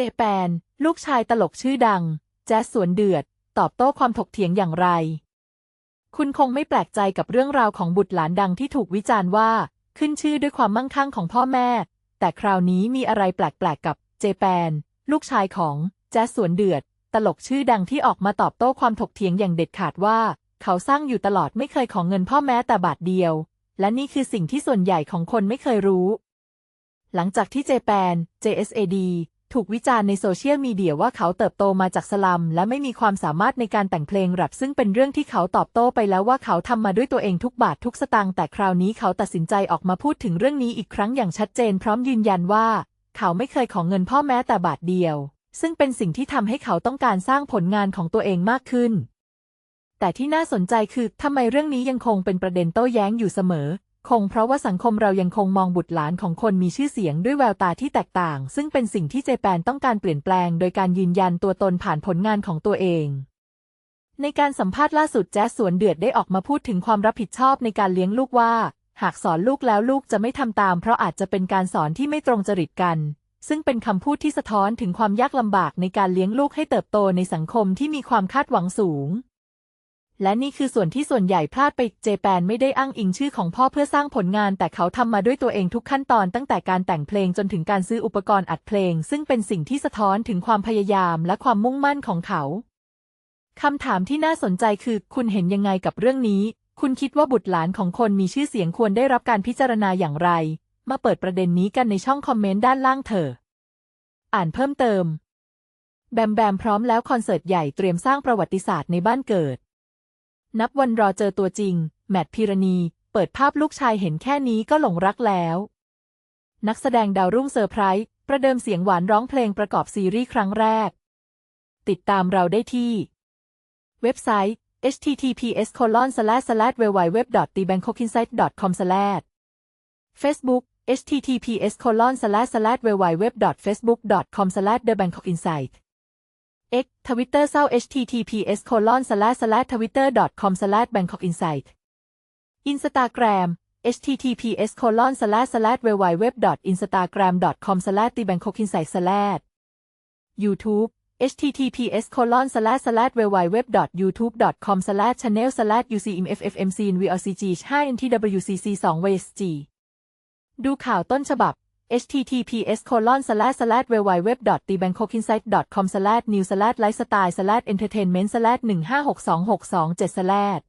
เจแปน ลูกชายตลกชื่อดัง แจ๊สสวนเดือด ตอบโต้ความถกเถียงอย่างไร คุณคงไม่แปลกใจกับเรื่องราวของบุตรหลานดังที่ถูกวิจารณ์ว่า ขึ้นชื่อด้วยความมั่งคั่งของพ่อแม่ แต่คราวนี้มีอะไรแปลกๆกับเจแปน ลูกชายของแจ๊สสวนเดือด ตลกชื่อดังที่ออกมาตอบโต้ความถกเถียงอย่างเด็ดขาดว่า เขาสร้างอยู่ตลอดไม่เคยของเงินพ่อแม้แต่บาทเดียว และนี่คือสิ่งที่ส่วนใหญ่ของคนไม่เคยรู้ หลังจากที่เจแปน JSAD ถูกวิจารณ์ในโซเชียลมีเดียว่าเขาเติบโตมาจากสลัม และไม่มีความสามารถในการแต่งเพลงแรปซึ่งเป็นเรื่องที่เขาตอบโต้ไปแล้วว่าเขาทำมาด้วยตัวเองทุกบาททุกสตางค์แต่คราวนี้เขาตัดสินใจออกมาพูดถึงเรื่องนี้อีกครั้งอย่างชัดเจน พร้อมยืนยันว่า เขาไม่เคยของเงินพ่อแม้แต่บาทเดียว ซึ่งเป็นสิ่งที่ทำให้เขาต้องการสร้างผลงานของตัวเองมากขึ้นแต่ที่น่าสนใจคือทำไมเรื่องนี้ยังคงเป็นประเด็นโต้แย้งอยู่เสมอ คงเพราะว่าสังคมเรายังคงมองบุตรหลานของคนมีชื่อเสียงด้วยแววตาที่แตกต่าง ซึ่งเป็นสิ่งที่เจแปนต้องการเปลี่ยนแปลง โดยการยืนยันตัวตนผ่านผลงานของตัวเอง ในการสัมภาษณ์ล่าสุดแจ๊สสวนเดือดได้ออกมาพูดถึงความรับผิดชอบในการเลี้ยงลูกว่า หากสอนลูกแล้วลูกจะไม่ทำตาม เพราะอาจจะเป็นการสอนที่ไม่ตรงจริตกัน ซึ่งเป็นคำพูดที่สะท้อนถึงความยากลำบากในการเลี้ยงลูกให้เติบโตในสังคมที่มีความคาดหวังสูง และนี่คือส่วนที่ส่วนใหญ่พลาดไป เจแปนไม่ได้อ้างอิงชื่อของพ่อเพื่อสร้างผลงาน แต่เขาทำมาด้วยตัวเองทุกขั้นตอนตั้งแต่การแต่งเพลงจนถึงการซื้ออุปกรณ์อัดเพลง ซึ่งเป็นสิ่งที่สะท้อนถึงความพยายามและความมุ่งมั่นของเขา คำถามที่น่าสนใจคือ คุณเห็นยังไงกับเรื่องนี้ คุณคิดว่าบุตรหลานของคนมีชื่อเสียงควรได้รับการพิจารณาอย่างไร มาเปิดประเด็นนี้กันในช่องคอมเมนต์ด้านล่างเถอะอ่านเพิ่มเติม แบมแบมพร้อมแล้วคอนเสิร์ตใหญ่เตรียมสร้างประวัติศาสตร์ในบ้านเกิด นับวันรอเจอตัวจริง แมทพิรณี เปิดภาพลูกชายเห็นแค่นี้ก็หลงรักแล้ว นักแสดงดาวรุ่งเซอร์ไพรส์ประเดิมเสียงหวานร้องเพลงประกอบซีรีส์ครั้งแรก ติดตามเราได้ที่ เว็บไซต์ https www thebangkokinsight com Facebook https www facebook com thebangkokinsight x Twitter เศร้า https slash slash twitter com slash bangkokinsight Instagram https slash slash www instagram com slash t Bangkok Insight YouTube https slash slash www youtube com slash channel slash ucmffmc nvocg 5 ntwcc 2 vsg ดูข่าวต้นฉบับ https://www.tbankokinsight.com/news/lifestyle/entertainment/156262/